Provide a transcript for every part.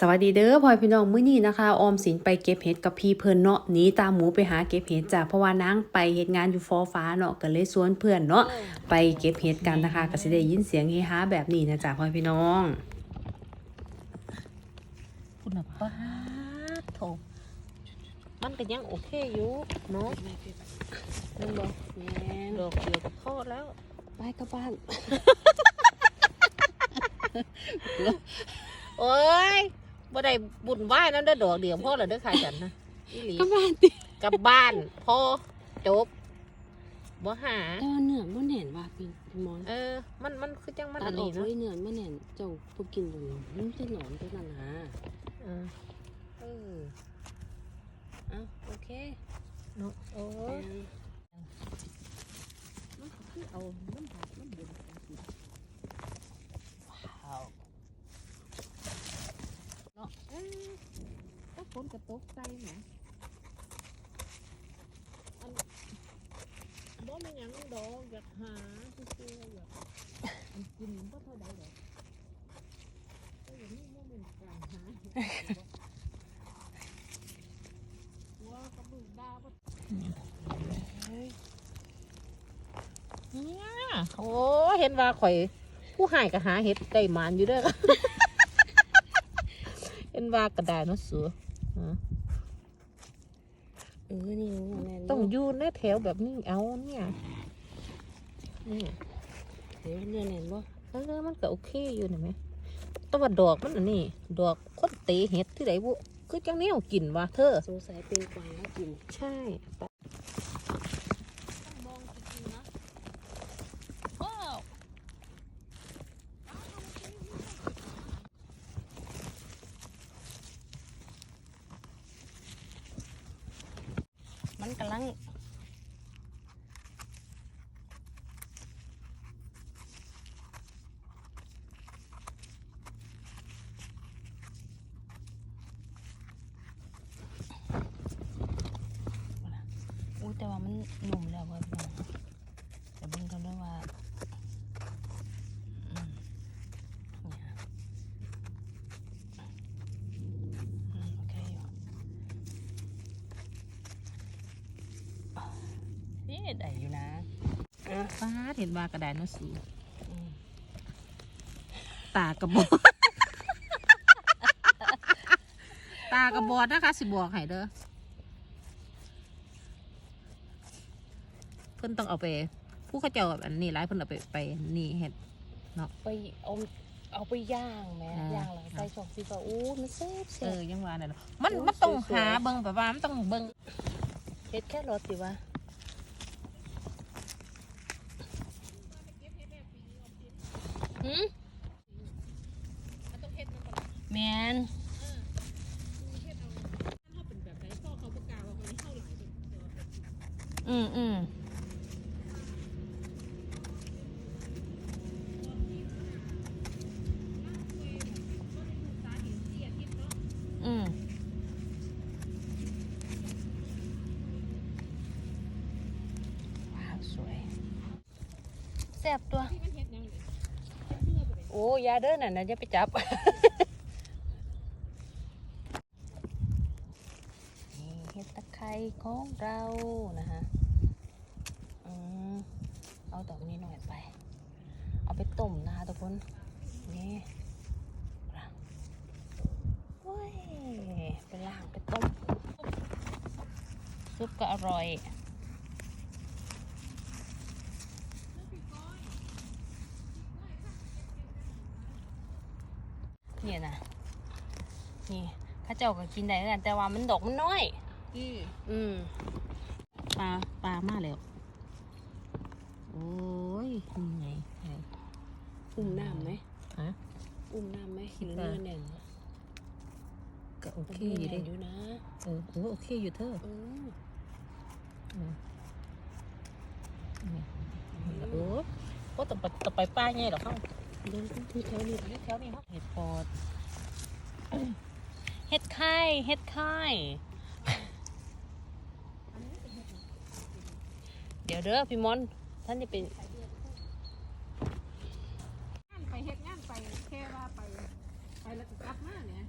สวัสดีเด้อพ่อพี่น้องมื้อนี้นะคะ ออมสินไปเก็บเห็ดกับพี่เพิ่นเนาะหนีตามหมูไปหาเก็บเห็ดจ้ะเพราะว่านางไปเฮ็ดงานอยู่ฟอฟ้าเนาะก็เลยชวนเพื่อนเนาะไปเก็บเห็ดกันนะคะก็สิได้ยินเสียงเฮฮาแบบนี้นะจ๊ะพ่อพี่น้องคุณป้าดโถมันก็ยังโอเคอยู่เนาะนั่นบอกแม่นดอกเดียวกับพ่อแล้วไปกลับบ้านโอ้ย บ่ได้บุญไหว้นั่นได้อดอกเดียวพ่อแล้วเด้อค่ะฉันนะอีหลีกลับบ้านติกลับบ้านพ่อจบบ่หา แต่ว่าเนื้อบ่แน่นว่าพี่พี่มอนเออ มันมันคือจังมันตัอัดนออนี้กเนาะไว้เนื้อบ่แน่นเจ้าบ่กินบ่มันจะหนอนตัวนั้นนะเออเออเอ้าโอเคเนาะโอ้แม่ยนมันก็คือเอาน้ำผักน้ำเดือดกันสิว้าวเนาะเอ้ยถ้าฝนกระ ตกใจไหมอันบ่แม่นหยังดอกอยากหาซื่อๆอยากอันกินบ่เท่าใดดอกแต่อย่างนี้บ่แม่นการหาว่ากับลูกดาบ่เนี่ยโอ้เห็นว่าข่อย ผู้หายก็หาเห็ดได้หมานอยู่เด้อ เห็นว่ากระดาษเนาะสัวฮะเอ อนี่แม่นต้องอยู่ในแถวแบบนี้เอาเนี่ยนี่เดี๋ยวเนื้อแน่นบ่เออมันก็โอเคอยู่เห็นไหมแตัวาดอกมันอันนี้ดอกคนเตะเห็ดที่ไหนบุคือจังแนวกินวะเธอสงสัยเป็นกวางแล้วกินใช่ปะ มองจริงๆนะว้าว มันกำลังอุ้แต่ว่ามันหนุ่มแล้วว้ยพี่น้องแต่เบิ่งกันด้วยว่าอืมเนี่ยอืมโอเคอยู่ นี่ได้อยู่นะอะป้าดเห็นว่ากระดาษเนาะสูอืมตากระบอดตากระบอดนะคะสิบอกให้เด้อเพิ่นต้องเอาไป ผู้เขาเจ้าอันนี้ร้ายเพิ่นเอาไปไปนี่เห็ดไปเอาเอาไปย่างแหม่อ่าย่างแล้วใส่ช่องฟีฟ้าอู้มันแซ่บเอแซ่บอยังว่านั่นน่ะมันโอ้ยมันต้องสวยๆหาเบิ่งแบบว่ามันต้องเบิ่งเฮ็ดแค่รสสิวะหืม แมนอืมอืมอืมว้าว สวยแซ่บตัว โอ้ยาเด้อน่ะนะอย่าไปจับนี่เห็ดตะไคร้ของเรานะฮะเอาดอกนี้หน่อยไป เอาไปต้มนะคะทุกคน นี่ล้างโอ้ยไปล้างไปต้ม ซุปก็อร่อย เนี่ยนะนี่เข้าเจ้าก็กินได้เหมือนกันแต่ว่ามันดอกมันน้อย อืมอืมปลาปลามาแล้วโอ้ยนี่ไงไงอุ้มน้ำไหมฮะอุ้มน้ำไหมคิหดรือว่าเนื้อแน่นก็โอเคเนื้อยู่แน่เด้นอยู่นะเออเออโอเคอยู่เธอเออเออก็ต้องไปต้องไปป้าไงหรอกเขา เดินที่แถวนี้แถวนี้เขาเห็ดปอดเฮ็ดไข่เฮ็ดไข่เดี๋ยวเด้อพี่มอนท่านจะเป็นงานไปเฮ็ดงานไปแค่ว่าไป ไปแล้วก็กลับมาเนี่ย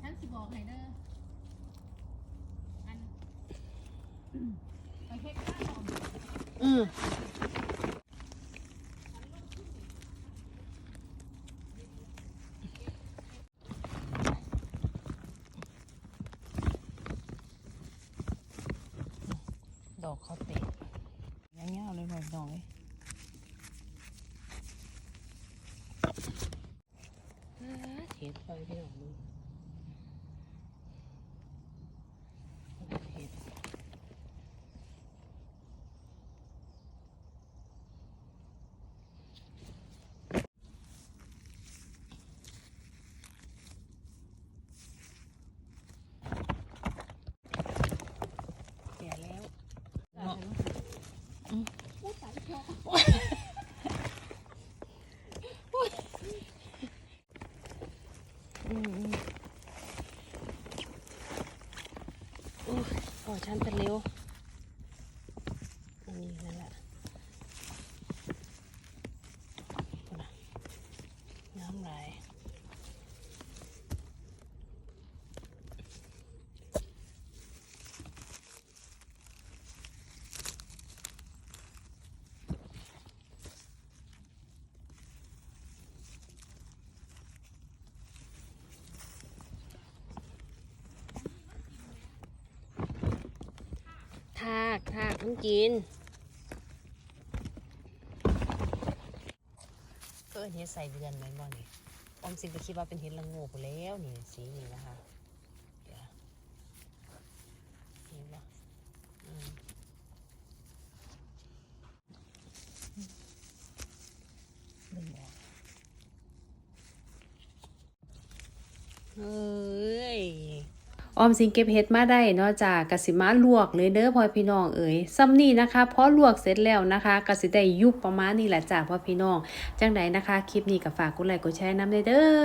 ฉันสิบอกให้เด้ออันไปเฮ็ดข้าวอืมดอกเขาเตะยาวๆเลย พี่น้องเลยเห็ดไปพี่น้องดูเห็ด เสียแล้ว เนาะ อืมอืมโอ้ยพอ ฉันเป็นเร็วอันนี้นั่นแหละเอานะน้ำไหล ทากทากมันกินเออเฮ็ดใส่เดือนไหมบ่นี่ออมสินก็คิดว่าเป็นเฮ็ดละโงูไปแล้วนี่สีนี่นะคะเดี๋ยวเห็นบ่อืมดึงออกเอ้ย ออมสินเก็บเห็ดมาได้เนาะจากกสิมาลวกเลยเด้อพ่อพี่น้องเอ๋ยซ้ำนี่นะคะพอลวกเสร็จแล้วนะคะกสิได้ยุบประมาณนี้แหละจ้าพ่อพี่น้องจังไดนะคะ คลิปนี้ก็ฝากกดไลค์กดแชร์นำเด้อ